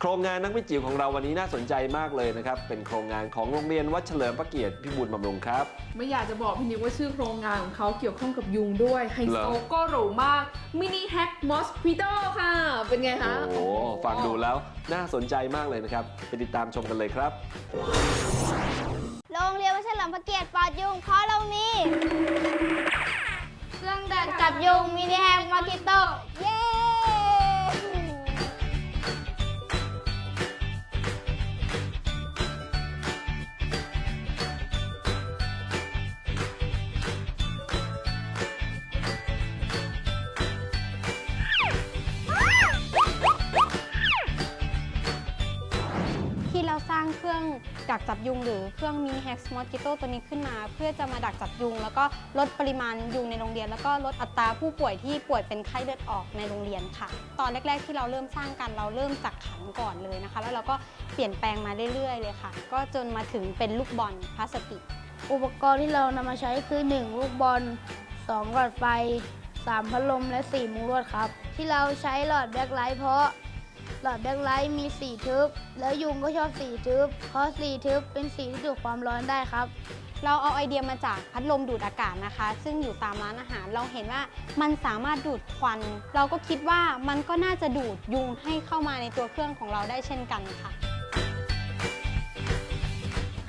โครงงานนักวิจิ๋วของเราวันนี้น่าสนใจมากเลยนะครับ เป็นโครงงานของโรงเรียนวัดเฉลิมพระเกียรติพิบูลบำรุงครับ ไม่อยากจะบอกพี่นิกว่าชื่อโครงงานของเขาเกี่ยวข้องกับยุงด้วยไฮเหรโซอ ก็หรูมากมินิแฮกมอสคิโตค่ะ เป็นไงคะโอ้โหฟังดูแล้วน่าสนใจมากเลยนะครับ ไปติดตามชมกันเลยครับ โรงเรียนวัดเฉลิมพระเกียรติปลอดยุงเพราะเรามี งเครื่องดักจับยุง หรือเครื่องมินิแฮกสมอ s กิโตตัวนี้ขึ้นมา เพื่อจะมาดักจับยุง แล้วก็ลดปริมาณยุงในโรงเรียน แล้วก็ลดอัตราผู้ป่วยที่ป่วยเป็นไข้เลือดออกในโรงเรียนค่ะ ตอนแรก ๆ ที่เราเริ่มสร้างกันเราเริ่มจากขันก่อนเลยนะคะ แล้วเราก็เปลี่ยนแปลงมาเรื่อยๆ เลยค่ะ ก็จนมาถึงเป็นลูกบอลพลาสติก อุปกรณ์ที่เรานำมาใช้คือ 1 ลูกบอล2หลอดไฟ3พัดลมและ4มุ้งลวดครับ ที่เราใช้หลอดแบ็คไลท์เพราะ หลอดแบ็คไลท์มีสีทึบ แล้วยุงก็ชอบสีทึบ เพราะสีทึบเป็นสีที่ดูดความร้อนได้ครับ เราเอาไอเดียมาจากพัดลมดูดอากาศนะคะ ซึ่งอยู่ตามร้านอาหารเราเห็นว่ามันสามารถดูดควัน เราก็คิดว่ามันก็น่าจะดูดยุงให้เข้ามาในตัวเครื่องของเราได้เช่นกันค่ะ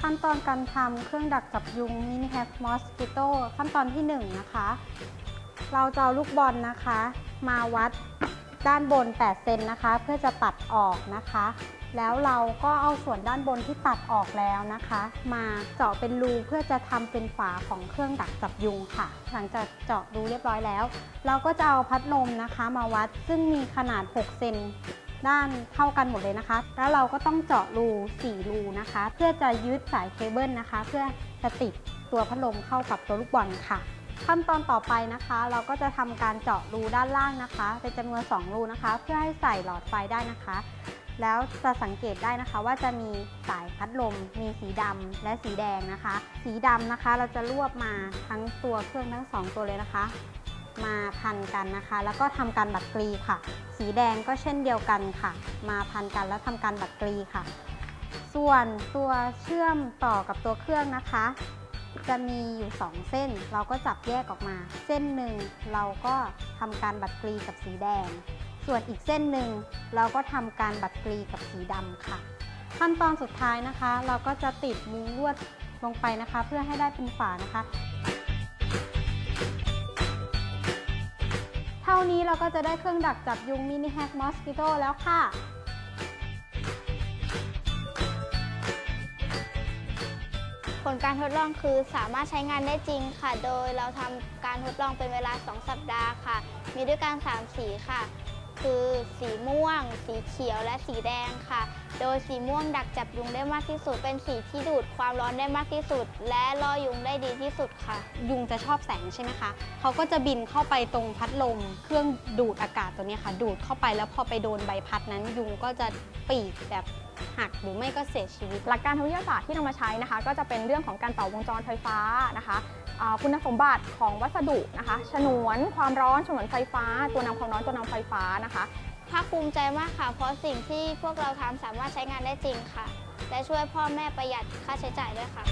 ขั้นตอนการทำเครื่องดักจับยุงมินิแฮกมอสกิโตขั้นตอนที่1นะคะ เราจะเอาลูกบอลนะคะ มาวัด ด้านบน 8 เซนนะคะ เพื่อจะตัดออกนะคะ แล้วเราก็เอาส่วนด้านบนที่ตัดออกแล้วนะคะ มาเจาะเป็นรูเพื่อจะทำเป็นฝาของเครื่องดักจับยุงค่ะ หลังจากเจาะรูเรียบร้อยแล้ว เราก็จะเอาพัดลมนะคะ มาวัดซึ่งมีขนาด 6 เซนด้านเท่ากันหมดเลยนะคะ แล้วเราก็ต้องเจาะรู 4 รูนะคะ เพื่อจะยึดสายเคเบิลนะคะ เพื่อจะติดตัวพัดลมเข้ากับตัวลูกบอลค่ะ ขั้นตอนต่อไปนะคะ เราก็จะทำการเจาะรูด้านล่างนะคะ เป็นจำนวน 2 รูนะคะ เพื่อให้ใส่หลอดไฟได้นะคะ แล้วจะสังเกตได้นะคะว่าจะมีสายพัดลม มีสีดำและสีแดงนะคะ สีดำนะคะเราจะรวบมาทั้งตัวเครื่องทั้งสองตัวเลยนะคะ มาพันกันนะคะ แล้วก็ทำการบัดกรีค่ะ สีแดงก็เช่นเดียวกันค่ะ มาพันกันแล้วทำการบัดกรีค่ะ ส่วนตัวเชื่อมต่อกับตัวเครื่องนะคะ จะมีอยู่2เส้น เราก็จับแยกออกมา เส้นหนึ่งเราก็ทำการบัดกรีกับสีแดง ส่วนอีกเส้นหนึ่งเราก็ทำการบัดกรีกับสีดำค่ะ ขั้นตอนสุดท้ายนะคะ เราก็จะติดมุ้งลวดลงไปนะคะ เพื่อให้ได้เป็นฝานะคะ เท่านี้เราก็จะได้เครื่องดักจับยุงมินิแฮกมอสกิโตแล้วค่ะ ลการทดลองคือสามารถใช้งานได้จริงค่ะ โดยเราทำการทดลองเป็นเวลา 2 สัปดาห์ค่ะ มีด้วยกัน3สีค่ะ คือ สีม่วง สีเขียวและสีแดงค่ะ โดยสีม่วงดักจับยุงได้มากที่สุด เป็นสีที่ดูดความร้อนได้มากที่สุด และล่อยุงได้ดีที่สุดค่ะ ยุงจะชอบแสงใช่ไหมคะ เขาก็จะบินเข้าไปตรงพัดลม เครื่องดูดอากาศตัวเนี้ยค่ะ ดูดเข้าไปแล้วพอไปโดนใบพัดนั้น ยุงก็จะปีกแบบหักหรือไม่ก็เสียชีวิต หลักการทางวิทยาศาสตร์ที่นำมาใช้นะคะ ก็จะเป็นเรื่องของการต่อวงจรไฟฟ้านะคะอ่าคุณสมบัติของวัสดุนะคะ ฉนวนความร้อน ฉนวนไฟฟ้า ตัวนำความร้อน ตัวนำไฟฟ้านะคะ ภาคภูมิใจมากค่ะ เพราะสิ่งที่พวกเราทำสามารถใช้งานได้จริงค่ะ และช่วยพ่อแม่ประหยัดค่าใช้จ่ายด้วยค่ะ